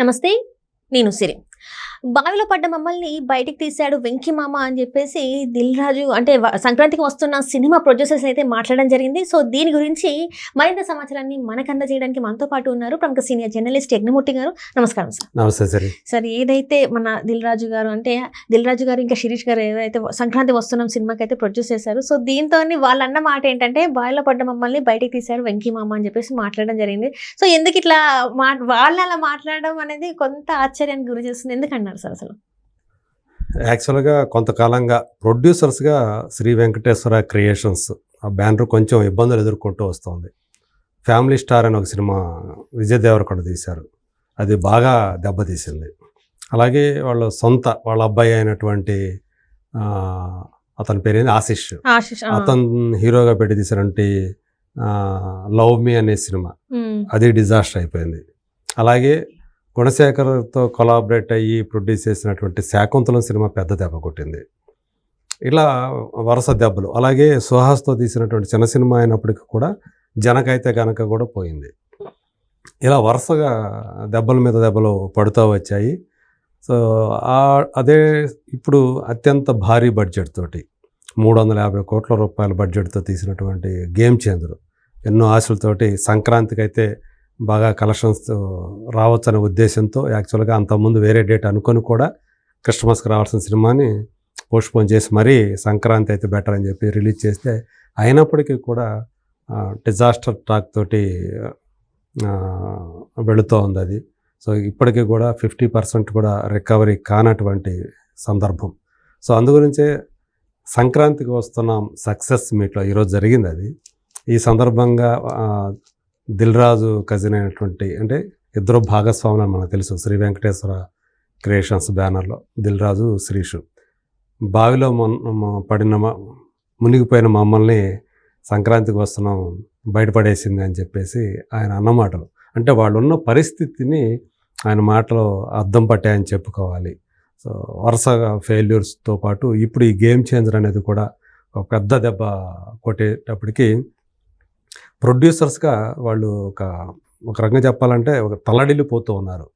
నమస్తే నేను సిరి. బావిలో పడ్డ మమ్మల్ని బయటికి తీశాడు వెంకీ మామ అని చెప్పేసి దిల్ రాజు అంటే సంక్రాంతికి వస్తున్న సినిమా ప్రొడ్యూసర్స్ అయితే మాట్లాడడం జరిగింది. సో దీని గురించి మరింత సమాచారాన్ని మనకు అందజేయడానికి మనతో పాటు ఉన్నారు ప్రముఖ సీనియర్ జర్నలిస్ట్ యజ్ఞమూర్తి గారు. నమస్కారం సార్. నమస్తే సరే. సార్ ఏదైతే మన దిల్ రాజు గారు అంటే దిల్ రాజు గారు ఇంకా శిరీష్ గారు ఏదైతే సంక్రాంతి వస్తున్నాం సినిమాకి అయితే ప్రొడ్యూస్ చేశారు. సో దీంతో వాళ్ళు అన్న మాట ఏంటంటే బావిలో పడ్డ మమ్మల్ని బయటికి తీశారు వెంకీ మామ అని చెప్పేసి మాట్లాడడం జరిగింది. సో ఎందుకు ఇట్లా మా వాళ్ళు అలా మాట్లాడడం అనేది కొంత ఆశ్చర్యానికి గురి చేస్తుంది. ఎందుకు అన్నారు సార్ అసలు? యాక్చువల్గా కొంతకాలంగా ప్రొడ్యూసర్స్గా శ్రీ వెంకటేశ్వర క్రియేషన్స్ ఆ బ్యానర్ కొంచెం ఇబ్బందులు ఎదుర్కొంటూ వస్తుంది. ఫ్యామిలీ స్టార్ అని ఒక సినిమా విజయ్ దేవరకొండ తీశారు. అది బాగా దెబ్బతీసింది. అలాగే వాళ్ళ సొంత వాళ్ళ అబ్బాయి అయినటువంటి అతని పేరేంది? ఆశిష్. అతను హీరోగా పెట్టి తీసినటువంటి లవ్ మీ అనే సినిమా. అది డిజాస్టర్ అయిపోయింది. అలాగే గుణశేఖర్తో కొలాబరేట్ అయ్యి ప్రొడ్యూస్ చేసినటువంటి శాకుంతలం సినిమా పెద్ద దెబ్బ కొట్టింది. ఇలా వరుస దెబ్బలు. అలాగే సుహాస్తో తీసినటువంటి చిన్న సినిమా అయినప్పటికీ కూడా జనకైతే కనుక కూడా పోయింది. ఇలా వరుసగా దెబ్బల మీద దెబ్బలు పడుతూ వచ్చాయి. సో అదే ఇప్పుడు అత్యంత భారీ బడ్జెట్ తోటి మూడు వందల యాభై కోట్ల రూపాయల బడ్జెట్తో తీసినటువంటి గేమ్ చేంజర్. ఎన్నో ఆశలతోటి సంక్రాంతికి అయితే బాగా కలెక్షన్స్ రావచ్చనే ఉద్దేశంతో యాక్చువల్గా అంతకుముందు వేరే డేట్ అనుకొని కూడా క్రిస్మస్కి రావాల్సిన సినిమాని పోస్ట్పోన్ చేసి మరీ సంక్రాంతి అయితే బెటర్ అని చెప్పి రిలీజ్ చేస్తే అయినప్పటికీ కూడా డిజాస్టర్ ట్రాక్ తోటి వెళుతూ ఉంది అది. సో ఇప్పటికీ కూడా ఫిఫ్టీ పర్సెంట్ కూడా రికవరీ కానటువంటి సందర్భం. సో అందుగురించే సంక్రాంతికి వస్తున్నాం సక్సెస్ మీట్లో ఈరోజు జరిగింది అది. ఈ సందర్భంగా రాజు కజిన్ అయినటువంటి అంటే ఇద్దరు భాగస్వాములు అని మనకు తెలుసు. శ్రీ వెంకటేశ్వర క్రియేషన్స్ బ్యానర్లో దిల్ రాజు శ్రీషు. బావిలో మొన్న పడిన మ- మునిగిపోయిన మమ్మల్ని సంక్రాంతికి వస్తున్నాం బయటపడేసింది అని చెప్పేసి ఆయన అన్నమాటలు అంటే వాళ్ళు ఉన్న పరిస్థితిని ఆయన మాటలో అర్థం పట్టాయని చెప్పుకోవాలి. సో వరుసగా ఫెయిల్యూర్స్తో పాటు ఇప్పుడు ఈ గేమ్ చేంజర్ అనేది కూడా ఒక పెద్ద దెబ్బ కొట్టేటప్పటికి ప్రొడ్యూసర్స్గా వాళ్ళు ఒక ఒక రకంగా చెప్పాలంటే ఒక తల్లడిల్లిపోతూ ఉన్నారు.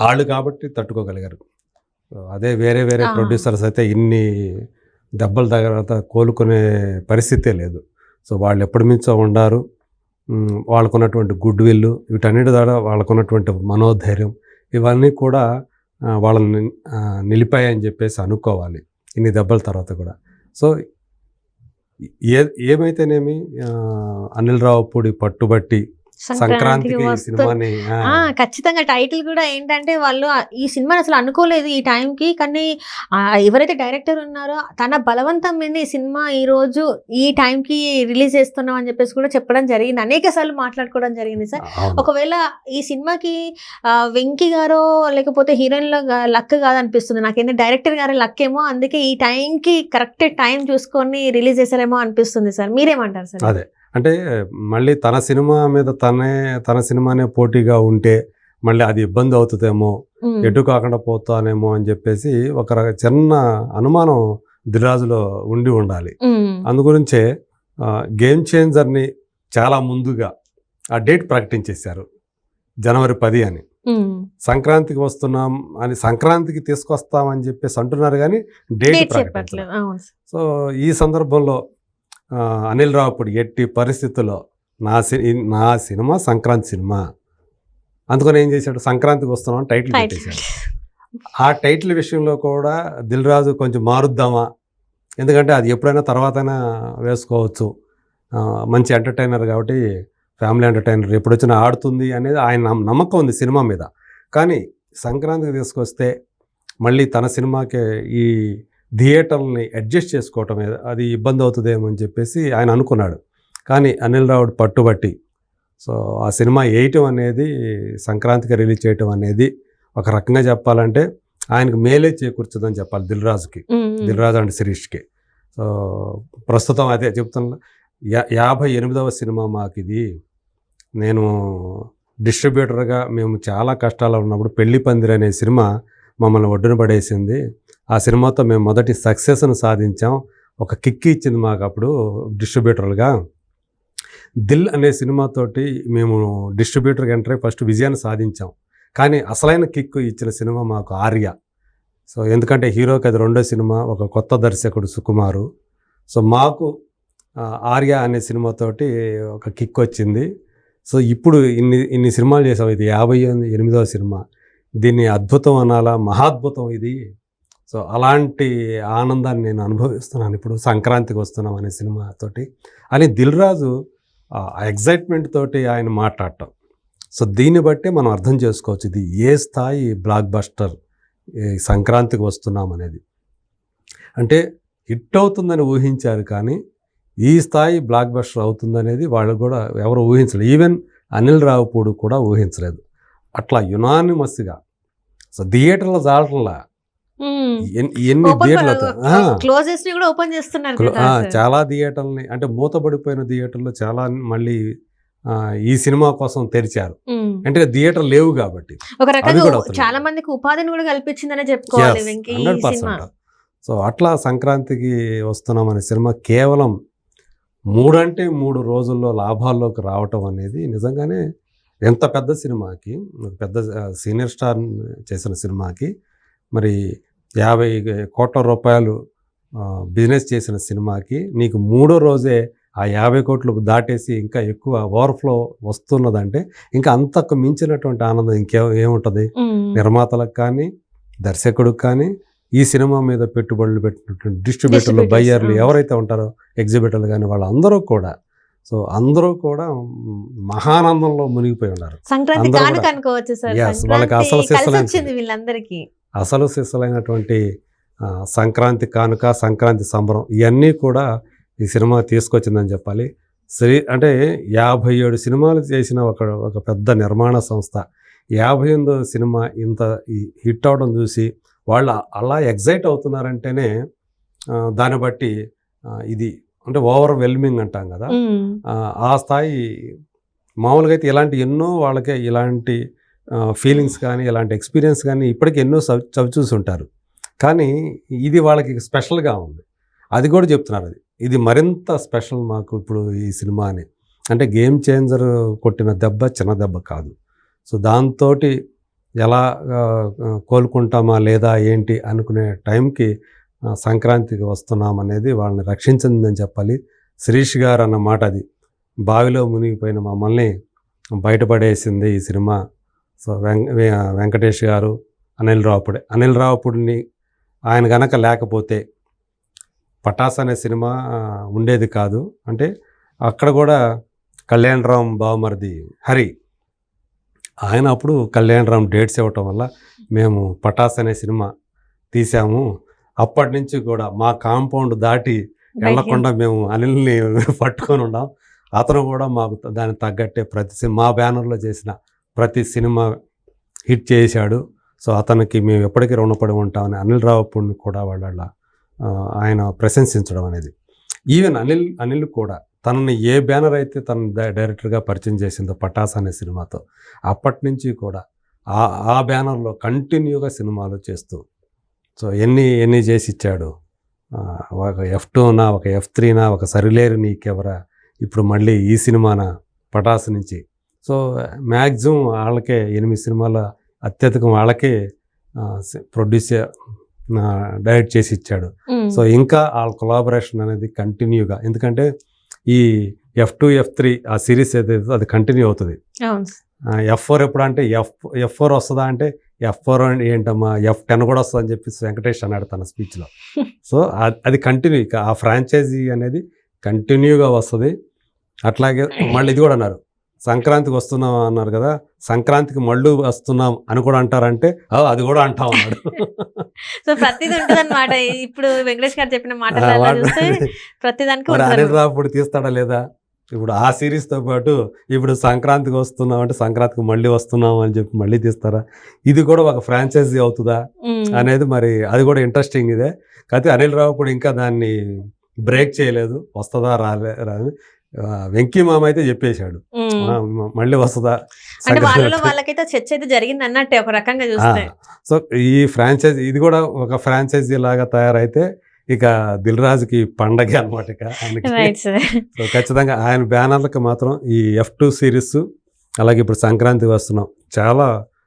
వాళ్ళు కాబట్టి తట్టుకోగలిగారు. అదే వేరే వేరే. ప్రొడ్యూసర్స్ అయితే ఇన్ని దెబ్బల తర్వాత కోలుకునే పరిస్థితే లేదు. సో వాళ్ళు ఎప్పటి నుంచో ఉండారు వాళ్ళకున్నటువంటి గుడ్ విల్ వీటన్నిటి ద్వారా వాళ్ళకున్నటువంటి మనోధైర్యం ఇవన్నీ కూడా వాళ్ళని నిలిపాయని చెప్పేసి అనుకోవాలి. ఇన్ని దెబ్బల తర్వాత కూడా. సో ఏ ఏమైతేనేమి అనిల్ రావుపూడి పట్టుబట్టి సంక్రాంతికి సినిమాని ఆ, ఖచ్చితంగా టైటిల్ కూడా ఏంటంటే వాళ్ళు ఈ సినిమాని అసలు అనుకోలేదు ఈ టైంకి. కానీ ఎవరైతే డైరెక్టర్ ఉన్నారో తన బలవంతం మీద ఈ సినిమా ఈ రోజు ఈ టైంకి రిలీజ్ చేస్తున్నాం అని చెప్పేసి కూడా చెప్పడం జరిగింది. అనేక సార్లు మాట్లాడుకోవడం జరిగింది సార్. ఒకవేళ ఈ సినిమాకి వెంకీ గారో లేకపోతే హీరోయిన్లో లక్ కాదనిపిస్తుంది. నాకేంటే డైరెక్టర్ గారి లక్ ఏమో అందుకే ఈ టైంకి కరెక్ట్ టైం చూసుకొని రిలీజ్ చేశారేమో అనిపిస్తుంది సార్. మీరేమంటారు సార్? అదే. అంటే మళ్ళీ తన సినిమా మీద తనే తన సినిమానే పోటీగా ఉంటే మళ్ళీ అది ఇబ్బంది అవుతుందేమో. ఎటు కాకుండా పోతానేమో అని చెప్పేసి ఒక చిన్న అనుమానం దిరాజులో ఉండి ఉండాలి. అందుగురించే గేమ్ చేంజర్ని చాలా ముందుగా ఆ డేట్ ప్రకటించేశారు జనవరి పది అని. సంక్రాంతికి వస్తున్నాం అని సంక్రాంతికి తీసుకొస్తామని చెప్పేసి అంటున్నారు కానీ డేట్ ప్రకటించలేదు. సో ఈ సందర్భంలో అనిల్ రావుపూడి ఎట్టి పరిస్థితుల్లో నా సి నా సినిమా సంక్రాంతి సినిమా. అందుకని ఏం చేశాడు? సంక్రాంతికి వస్తున్నాం టైటిల్ పెట్టేశాడు. ఆ టైటిల్ విషయంలో కూడా దిల్ రాజు కొంచెం మారుద్దామా? ఎందుకంటే అది ఎప్పుడైనా తర్వాతైనా వేసుకోవచ్చు. మంచి ఎంటర్టైనర్ కాబట్టి ఫ్యామిలీ ఎంటర్టైనర్ ఎప్పుడు వచ్చినా ఆడుతుంది అనేది ఆయన నమ్మ- నమ్మకం ఉంది సినిమా మీద. కానీ సంక్రాంతికి తీసుకొస్తే మళ్ళీ తన సినిమాకి ఈ థియేటర్ని అడ్జస్ట్ చేసుకోవటం అది ఇబ్బంది అవుతుందేమో అని చెప్పేసి ఆయన అనుకున్నాడు. కానీ అనిల్ రావుడ్ పట్టుబట్టి సో ఆ సినిమా వేయటం అనేది సంక్రాంతికి రిలీజ్ చేయటం అనేది ఒక రకంగా చెప్పాలంటే ఆయనకు మేలే చేకూర్చుదని చెప్పాలి దిల్ రాజుకి. దిల్ రాజు అండ్ శిరీష్కి. సో ప్రస్తుతం అదే చెప్తున్నా యా యాభై ఎనిమిదవ సినిమా మాకు ఇది. నేను డిస్ట్రిబ్యూటర్గా మేము చాలా కష్టాలు ఉన్నప్పుడు పెళ్ళి పందిరి అనే సినిమా మమ్మల్ని ఒడ్డున పడేసింది. ఆ సినిమాతో మేము మొదటి సక్సెస్ను సాధించాం. ఒక కిక్ ఇచ్చింది మాకు అప్పుడు డిస్ట్రిబ్యూటర్లుగా దిల్ అనే సినిమాతోటి మేము డిస్ట్రిబ్యూటర్కి ఎంటర్ ఫస్ట్ విజయాన్ని సాధించాం. కానీ అసలైన కిక్ ఇచ్చిన సినిమా మాకు ఆర్య. సో ఎందుకంటే హీరోకి అది రెండో సినిమా ఒక కొత్త దర్శకుడు సుకుమారు. సో మాకు ఆర్య అనే సినిమాతోటి ఒక కిక్ వచ్చింది. సో ఇప్పుడు ఇన్ని ఇన్ని సినిమాలు చేసాం ఇది యాభై ఎనిమిదవ సినిమా. దీన్ని అద్భుతం అనాలా మహాద్భుతం ఇది. సో అలాంటి ఆనందాన్ని నేను అనుభవిస్తున్నాను. ఇప్పుడు సంక్రాంతికి వస్తున్నాం అనే సినిమాతోటి అని దిల్ రాజు ఆ ఎగ్జైట్మెంట్ తోటి ఆయన మాట్లాడటం. సో దీన్ని బట్టి మనం అర్థం చేసుకోవచ్చు ఇది ఏ స్థాయి బ్లాక్ బస్టర్ ఈ సంక్రాంతికి వస్తున్నాం అనేది. అంటే హిట్ అవుతుందని ఊహించారు కానీ ఈ స్థాయి బ్లాక్ బస్టర్ అవుతుందనేది వాళ్ళు కూడా ఎవరు ఊహించలేదు. ఈవెన్ అనిల్ రావుపూడు కూడా ఊహించలేదు. అట్లా యునానిమస్గా సో థియేటర్లో ఎన్- ఎన్ని ఓపెన్ చేస్తున్నారు సార్. చాలా థియేటర్లని అంటే మూతపడిపోయిన థియేటర్లు చాలా మళ్ళీ ఈ సినిమా కోసం తెరిచారు. అంటే థియేటర్ లేవు కాబట్టి. ఒక రకంగా. చాలా మందికి ఉపాధిని కూడా కల్పించిందనే చెప్పుకోవాలి సో అట్లా సంక్రాంతికి వస్తున్నాం అనే సినిమా కేవలం మూడంటే మూడు రోజుల్లో లాభాల్లోకి రావటం అనేది నిజంగానే ఎంత పెద్ద సినిమాకి పెద్ద సీనియర్ స్టార్ చేసిన సినిమాకి మరి యాభై కోట్ల రూపాయలు బిజినెస్ చేసిన సినిమాకి నీకు మూడో రోజే ఆ యాభై కోట్లు దాటేసి ఇంకా ఎక్కువ ఓవర్ఫ్లో వస్తున్నదంటే ఇంకా అంతకు మించినటువంటి ఆనందం ఇంకే ఏముంటుంది. నిర్మాతలకు కానీ దర్శకుడికి కానీ ఈ సినిమా మీద పెట్టుబడులు పెట్టినటువంటి డిస్ట్రిబ్యూటర్లు బయ్యర్లు. ఎవరైతే ఉంటారో ఎగ్జిబిటర్లు కానీ వాళ్ళందరూ కూడా సో అందరూ కూడా మహానందంలో మునిగిపోయి ఉన్నారు. సంక్రాంతి అనుకోవచ్చు సార్. వాళ్ళకి అసలు కలిసి సిసలైన వచ్చింది వీళ్ళందరికీ. అసలు సిసలైనటువంటి ఆ, సంక్రాంతి కానుక సంక్రాంతి సంబరం ఇవన్నీ కూడా ఈ సినిమా తీసుకొచ్చిందని చెప్పాలి. శ్రీ అంటే యాభై ఏడు సినిమాలు చేసిన ఒక ఒక పెద్ద నిర్మాణ సంస్థ. యాభై ఎనిమిదో సినిమా ఇంత హిట్ అవడం చూసి వాళ్ళు అలా ఎగ్జైట్ అవుతున్నారంటేనే దాన్ని బట్టి ఇది అంటే ఓవర్ వెల్మింగ్ అంటాం కదా. ఆ, స్థాయి మామూలుగా అయితే ఇలాంటి ఎన్నో వాళ్ళకే ఇలాంటి ఫీలింగ్స్ కానీ ఇలాంటి ఎక్స్పీరియన్స్ కానీ ఇప్పటికి ఎన్నో చవి చూసి ఉంటారు కానీ ఇది వాళ్ళకి స్పెషల్గా ఉంది. అది కూడా చెప్తున్నారు అది. ఇది మరింత స్పెషల్ మాకు ఇప్పుడు ఈ సినిమా అని అంటే గేమ్ చేంజర్ కొట్టిన దెబ్బ చిన్న దెబ్బ కాదు. సో దాంతో ఎలా కోలుకుంటామా లేదా ఏంటి అనుకునే టైంకి సంక్రాంతికి వస్తున్నాం అనేది వాళ్ళని రక్షించిందని చెప్పాలి. శిరీష్ గారు అన్న మాట అది. బావిలో మునిగిపోయిన మమ్మల్ని బయటపడేసింది ఈ సినిమా. సో వెం వెంకటేష్ గారు అనిల్ రావుపుడి. అనిల్ రావుపుడిని ఆయన గనక లేకపోతే పటాస్ అనే సినిమా ఉండేది కాదు. అంటే అక్కడ కూడా కళ్యాణరామ్ బావమరిది హరి. ఆయన అప్పుడు కళ్యాణరామ్ డేట్స్ ఇవ్వటం వల్ల మేము పటాస్ అనే సినిమా తీసాము. అప్పటి నుంచి కూడా మా కాంపౌండ్ దాటి వెళ్ళకుండా మేము అనిల్ని పట్టుకొని ఉన్నాం. అతను కూడా మాకు దానికి తగ్గట్టే ప్రతి సినిమా మా బ్యానర్లో చేసిన ప్రతి సినిమా హిట్ చేశాడు. సో అతనికి మేము ఎప్పటికీ రుణపడి ఉంటామని అనిల్ రావుపూడిని కూడా వాళ్ళ ఆయన ప్రశంసించడం అనేది. ఈవెన్ అనిల్ అనిల్ కూడా తనని ఏ బ్యానర్ అయితే తన డైరెక్టర్గా పరిచయం చేసిందో పటాస్ అనే సినిమాతో అప్పటి నుంచి కూడా ఆ ఆ బ్యానర్లో కంటిన్యూగా సినిమాలు చేస్తూ సో ఎన్ని ఎన్ని చేసి ఇచ్చాడు ఒక ఎఫ్ టూనా ఒక ఎఫ్ త్రీనా ఒక సరిలేరు నీకెవరా? ఇప్పుడు మళ్ళీ ఈ సినిమాన పటాస్ నుంచి. సో మ్యాక్సిమం వాళ్ళకే ఎనిమిది సినిమాల అత్యధికం వాళ్ళకే ప్రొడ్యూసర్ డైరెక్ట్ చేసి ఇచ్చాడు. సో ఇంకా వాళ్ళ కొలాబరేషన్ అనేది కంటిన్యూగా ఎందుకంటే ఈ ఎఫ్ టూ ఎఫ్ త్రీ ఆ సిరీస్ ఏదైతే అది కంటిన్యూ అవుతుంది. ఎఫ్ ఫోర్ ఎప్పుడు అంటే ఎఫ్ ఎఫ్ ఫోర్ వస్తుందా అంటే ఎఫ్ ఫోర్ ఏంటమ్మా ఎఫ్ టెన్ కూడా వస్తుంది అని చెప్పేసి వెంకటేష్ అన్నాడు తన స్పీచ్లో. సో అది కంటిన్యూ ఇక ఆ ఫ్రాంచైజీ అనేది కంటిన్యూగా వస్తుంది. అట్లాగే మళ్ళీ ఇది కూడా అన్నారు సంక్రాంతికి వస్తున్నాం అన్నారు కదా సంక్రాంతికి మళ్ళీ వస్తున్నాం అని కూడా అంటారంటే "ఆ, అది కూడా అంటాం అన్నాడు. సో ప్రతిది ఉంటుంది అనమాట ఇప్పుడు వెంకటేష్ గారు చెప్పిన చూస్తే ప్రతిదానికి రావుడు తీస్తాడా లేదా? ఇప్పుడు ఆ సిరీస్తో పాటు ఇప్పుడు సంక్రాంతికి వస్తున్నాం అంటే సంక్రాంతికి మళ్ళీ వస్తున్నాం అని చెప్పి మళ్ళీ తీస్తారా? ఇది కూడా ఒక ఫ్రాంచైజీ అవుతుందా. అనేది మరి అది కూడా ఇంట్రెస్టింగ్ ఇదే. కాకపోతే అనిల్ రావుపూడి ఇంకా దాన్ని బ్రేక్ చేయలేదు. వస్తుందా? రాలే రాని ఆ, వెంకీ మామ అయితే చెప్పేశాడు. మళ్ళీ వస్తుందా? వాళ్ళకైతే చర్చ అయితే జరిగింది అన్నట్టే ఒక రకంగా చూస్తే. సో ఈ ఫ్రాంచైజీ ఇది కూడా ఒక ఫ్రాంచైజీ లాగా తయారైతే ఇక దిల్ రాజుకి పండగ అనమాట ఇక ఆయనకి. సో ఖచ్చితంగా ఆయన బ్యానర్లకు మాత్రం ఈ ఎఫ్ టూ సిరీస్ అలాగే ఇప్పుడు సంక్రాంతి వస్తున్నాం చాలా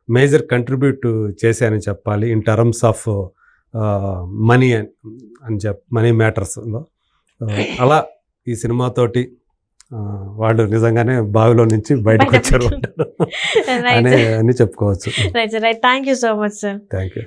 మేజర్ కంట్రిబ్యూట్ చేశానని చెప్పాలి ఇన్ టర్మ్స్ ఆఫ్ మనీ అని చెప్ మనీ మ్యాటర్స్లో అలా ఈ సినిమాతోటి వాళ్ళు నిజంగానే బావిలో నుంచి బయటకు వచ్చారు అనే అని చెప్పుకోవచ్చు. Right thank you so much sir thank you